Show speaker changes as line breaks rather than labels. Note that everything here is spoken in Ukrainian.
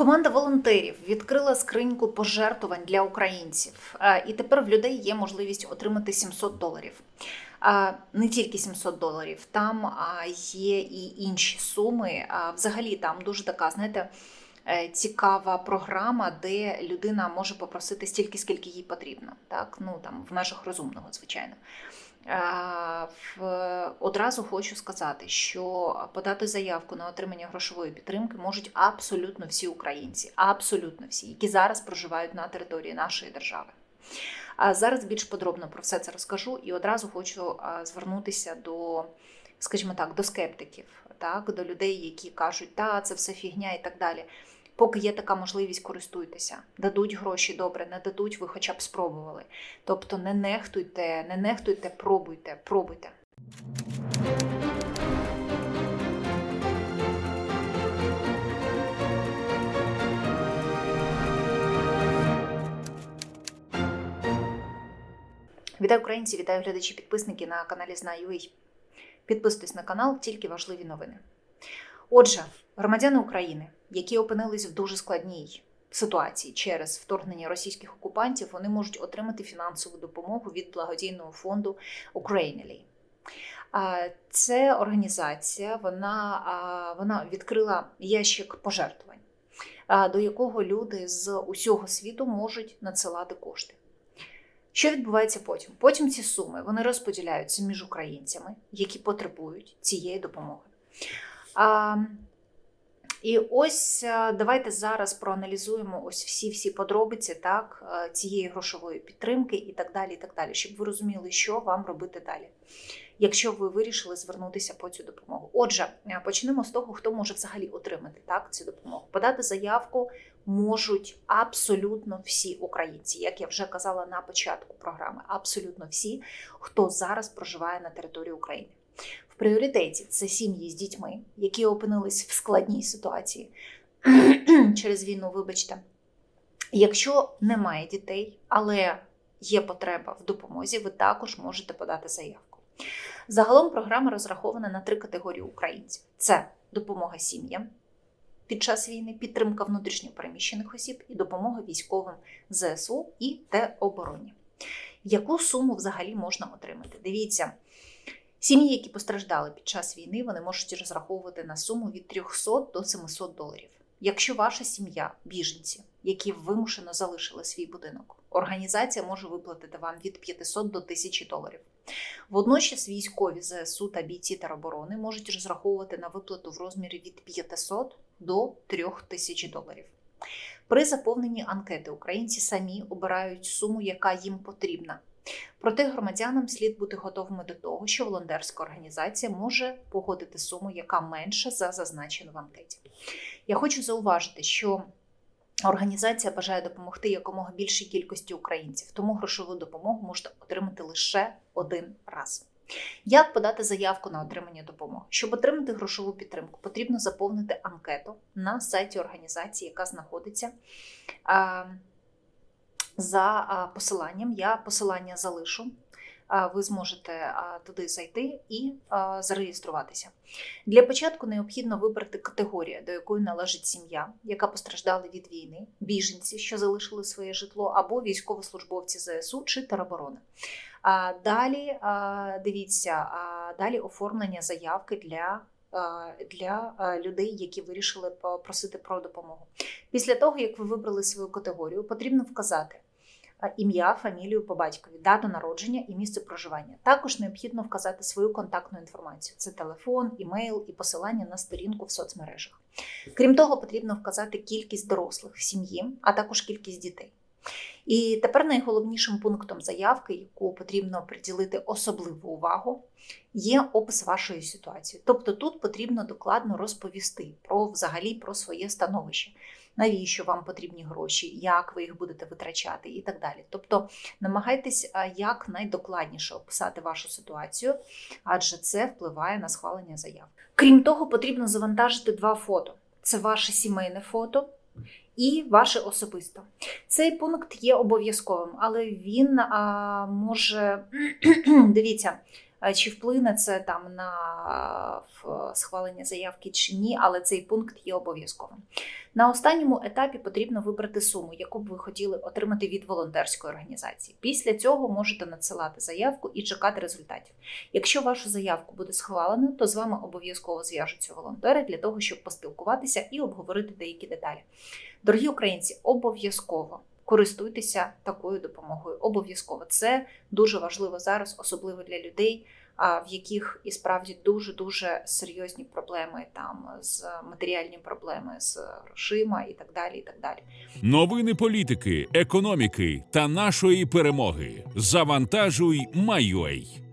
Команда волонтерів відкрила скриньку пожертвувань для українців, Е, і тепер в людей є можливість отримати 700 доларів. Не тільки 700 доларів, там є і інші суми. Взагалі там дуже така, знаєте, е, цікава програма, де людина може попросити стільки, скільки їй потрібно. Так, ну там в межах розумного, звичайно. Е, Одразу хочу сказати, що подати заявку на отримання грошової підтримки можуть абсолютно всі українці, абсолютно всі, які зараз проживають на території нашої держави. А зараз більш подробно про все це розкажу і одразу хочу звернутися до, скажімо так, до скептиків, так, до людей, які кажуть, та це все фігня і так далі. Поки є така можливість, користуйтеся. Дадуть гроші добре, не дадуть, ви хоча б спробували. Тобто не нехтуйте, не нехтуйте, пробуйте, пробуйте. Вітаю українці, вітаю глядачі, підписники на каналі Знаю.ua. Підписуйтесь на канал, тільки важливі новини. Отже, громадяни України, які опинились в дуже складній ситуації через вторгнення російських окупантів, вони можуть отримати фінансову допомогу від благодійного фонду Ukrainely. А, Це організація, вона, вона відкрила ящик пожертвувань, до якого люди з усього світу можуть надсилати кошти. Що відбувається потім? Потім ці суми вони розподіляються між українцями, які потребують цієї допомоги. І ось давайте зараз проаналізуємо ось всі-всі подробиці так, цієї грошової підтримки і так далі, і так далі, щоб ви розуміли, що вам робити далі, якщо ви вирішили звернутися по цю допомогу. Отже, почнемо з того, хто може взагалі отримати так, цю допомогу. Подати заявку можуть абсолютно всі українці, як я вже казала на початку програми, абсолютно всі, хто зараз проживає на території України. Пріоритеті це сім'ї з дітьми, які опинились в складній ситуації через війну, вибачте. Якщо немає дітей, але є потреба в допомозі, ви також можете подати заявку. Загалом програма розрахована на три категорії українців: це допомога сім'ям під час війни, підтримка внутрішньо переміщених осіб і допомога військовим ЗСУ і теробороні. Яку суму взагалі можна отримати? Дивіться, сім'ї, які постраждали під час війни, вони можуть розраховувати на суму від 300 до 700 доларів. Якщо ваша сім'я біженці, які вимушено залишили свій будинок, організація може виплатити вам від 500 до 1000 доларів. Водночас військові ЗСУ та бійці тероборони можуть розраховувати на виплату в розмірі від 500 до 3000 доларів. При заповненні анкети українці самі обирають суму, яка їм потрібна. Проте громадянам слід бути готовими до того, що волонтерська організація може погодити суму, яка менша за зазначену в анкеті. Я хочу зауважити, що організація бажає допомогти якомога більшій кількості українців, тому грошову допомогу можете отримати лише один раз. Як подати заявку на отримання допомоги? Щоб отримати грошову підтримку, потрібно заповнити анкету на сайті організації, яка знаходиться за посиланням. Я посилання залишу. Ви зможете туди зайти і зареєструватися. Для початку необхідно вибрати категорію, до якої належить сім'я, яка постраждала від війни, біженці, що залишили своє житло, або військовослужбовці ЗСУ чи тероборони. Далі дивіться, далі оформлення заявки для. Для людей, які вирішили попросити про допомогу. Після того, як ви вибрали свою категорію, потрібно вказати ім'я, фамілію по батькові, дату народження і місце проживання. Також необхідно вказати свою контактну інформацію: це телефон, імейл і посилання на сторінку в соцмережах. Крім того, потрібно вказати кількість дорослих в сім'ї, а також кількість дітей. І тепер найголовнішим пунктом заявки, яку потрібно приділити особливу увагу, є опис вашої ситуації. Тобто тут потрібно докладно розповісти про взагалі про своє становище, навіщо вам потрібні гроші, як ви їх будете витрачати і так далі. Тобто намагайтесь а, якнайдокладніше описати вашу ситуацію, адже це впливає на схвалення заяв. Крім того, потрібно завантажити два фото: це ваше сімейне фото. І ваше особисто. Цей пункт є обов'язковим, але він а, може дивіться, Чи вплине це там на схвалення заявки чи ні, але цей пункт є обов'язковим. На останньому етапі потрібно вибрати суму, яку б ви хотіли отримати від волонтерської організації. Після цього можете надсилати заявку і чекати результатів. Якщо вашу заявку буде схвалено, то з вами обов'язково зв'яжуться волонтери для того, щоб поспілкуватися і обговорити деякі деталі. Дорогі українці, обов'язково користуйтеся такою допомогою. Обов'язково це дуже важливо зараз, особливо для людей, в яких і справді дуже дуже серйозні проблеми там з матеріальні проблеми з грошима і так далі. І так далі.
Новини політики, економіки та нашої перемоги. Завантажуй, Майой.